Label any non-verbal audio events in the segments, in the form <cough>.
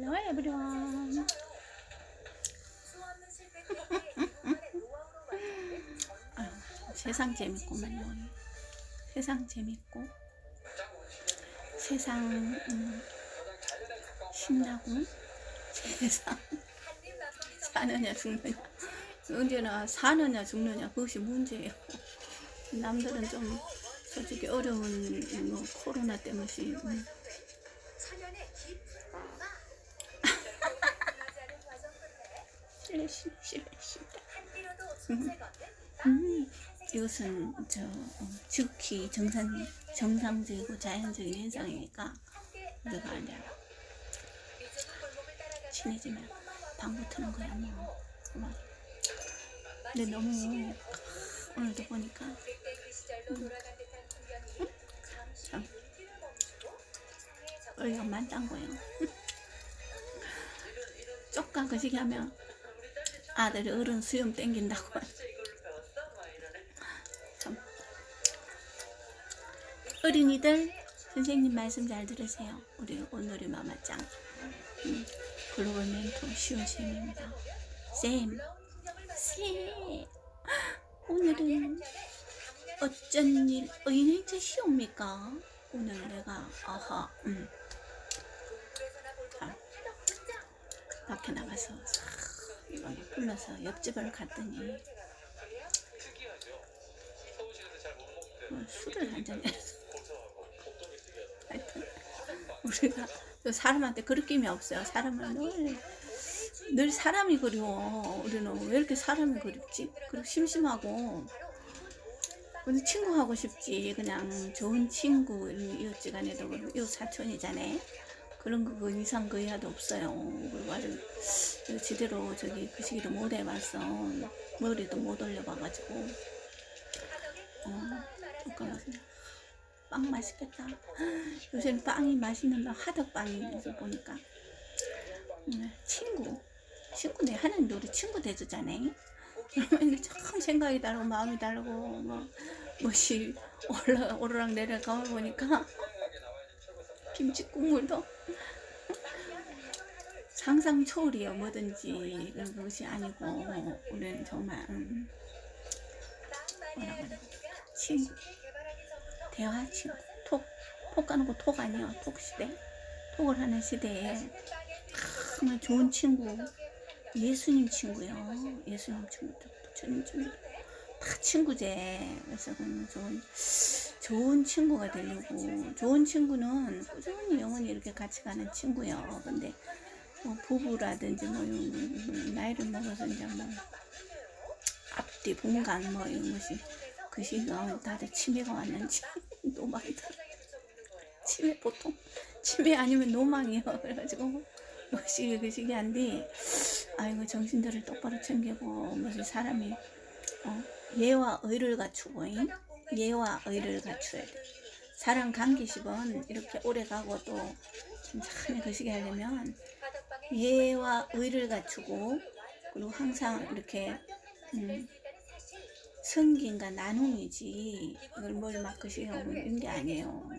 Hello everyone. 아유, 세상 재밌구만요. 세상 재밌고 세상 음, 신나고 세상 사느냐 죽느냐 언제나 사느냐 죽느냐 그것이 문제예요. 남들은 좀 솔직히 어려운 뭐 코로나 때문에 음, 실례 실례 실례 실례. 음, 이것은 저 어, 지극히 정상 정상적이고 자연적인 현상이니까 우리가 알려라. 친해지면 방구 트는 거야 뭐. 뭐. 근데 너무 오늘도 보니까 음, 참 어이가 많단 거예요. <laughs> 쪽가 그시기 하면 아들이 어른 수염 땡긴다고 참. 어린이들 선생님 말씀 잘 들으세요. 우리 오늘의 마마짱. 음, 글로벌 멘토 시온쌤입니다. 쌤, 쌤. 오늘은 어쩐 일 의행체 시옵니까? 오늘 내가 아하 음. 자, 밖에 나가서 불러서 옆집을 갔더니 뭐 술을 한잔 해서 <laughs> 하여튼 우리가 또 사람한테 그느낌이 없어요. 사람은 늘, 늘 사람이 그리워. 우리는 왜 이렇게 사람이 그립지? 그리고 심심하고 우리 친구 하고 싶지. 그냥 좋은 친구 이웃지간에도 이웃 사촌이잖아. 그런 거그 이상 그 이하도 없어요. 아주 제대로 저기 그 시기를 못 해봤어. 머리도 못 올려봐가지고. 어, 그러니까 빵 맛있겠다. <gasps> 요새는 빵이 맛있는 거 하덕빵이면서 보니까. 음, 친구. 내 하나님도 우리 친구 돼주잖아. 그러면 참 생각이 다르고 마음이 다르고 뭐 뭐시 올라 오르락 내려가 보니까 김치 국물도? 상상 초월이요 뭐든지 그런 것이 아니고 우리는 정말 음, 친구 대화 친구 톡, 톡 가는 거 톡 아니야. 톡 시대. 톡을 하는 시대에 정말 좋은 친구 예수님 친구요. 예수님 친구도 부처님 친구도 다 친구제. 그래서 그는 좋은 좋은 친구가 되려고. 좋은 친구는 꾸준히 영원히 이렇게 같이 가는 친구요. 근데 뭐 부부라든지 뭐 이런 나이를 먹어서 이제 뭐 앞뒤 본관 뭐 이런 것이 그 시간 다들 치매가 왔는지. <laughs> 노망이 들어 치매 보통 치매 아니면 노망이요. 그래가지고 뭐 시기 그 시기 한데 아이고 정신들을 똑바로 챙기고 무슨 사람이 어, 예와 의를 갖추고 잉? 예와 의를 갖춰야 돼 사람 관계십은 이렇게 오래 가고 또 천천히 그 시기 하려면 예와 의를 갖추고 그리고 항상 이렇게 음, 성긴과 나눔이지 이걸 뭘막 그시하고 이런 게 아니에요.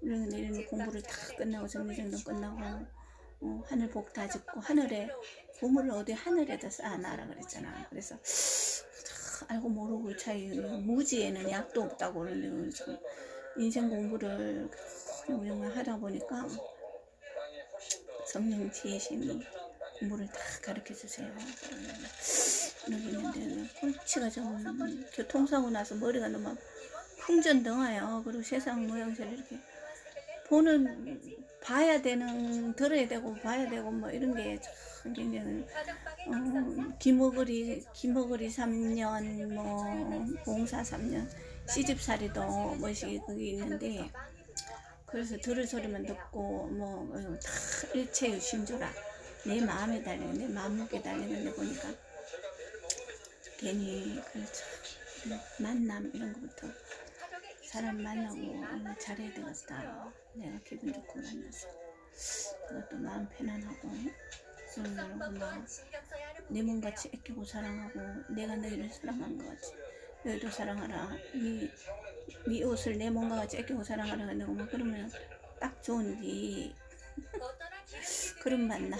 내리는 공부를 다 끝나고 정리정돈 끝나고 어, 하늘 복 다 짓고 하늘에 보물을 어디 하늘에다 쌓아놔라 그랬잖아. 그래서 다 알고 모르고 차이 무지에는 약도 없다고 그러는데 인생 공부를 그냥 하다 보니까 성령 지혜심이 공부를 다 가르쳐 주세요. 여기 있는데 꼴치가 좀 교통사고 나서 머리가 너무 풍전등화요. 그리고 세상 모양새를 이렇게 보는 봐야 되는 들어야 되고 봐야 되고 뭐 이런 게 참 굉장히 어, 기머거리 기머거리 3년 뭐 봉사 3년 시집살이도 뭐시 그게 있는데 그래서 들을 소리만 듣고 뭐 다 일체의 신조라. 내 마음에 달리는 내 마음먹에 달리는 데 보니까 괜히 그참 만남 이런 것부터 사람 만나고 어, 잘해야 되겠다. 내가 기분 좋고 만나서. 그것도 마음 편안하고 그러고 막내 몸같이 아끼고 사랑하고 내가 너희를 사랑한 것 같이. 너희도 사랑하라. 네, 네 옷을 내 몸과 같이 아끼고 사랑하라. 내가 막 그러면 딱 좋은데 그럼 만나.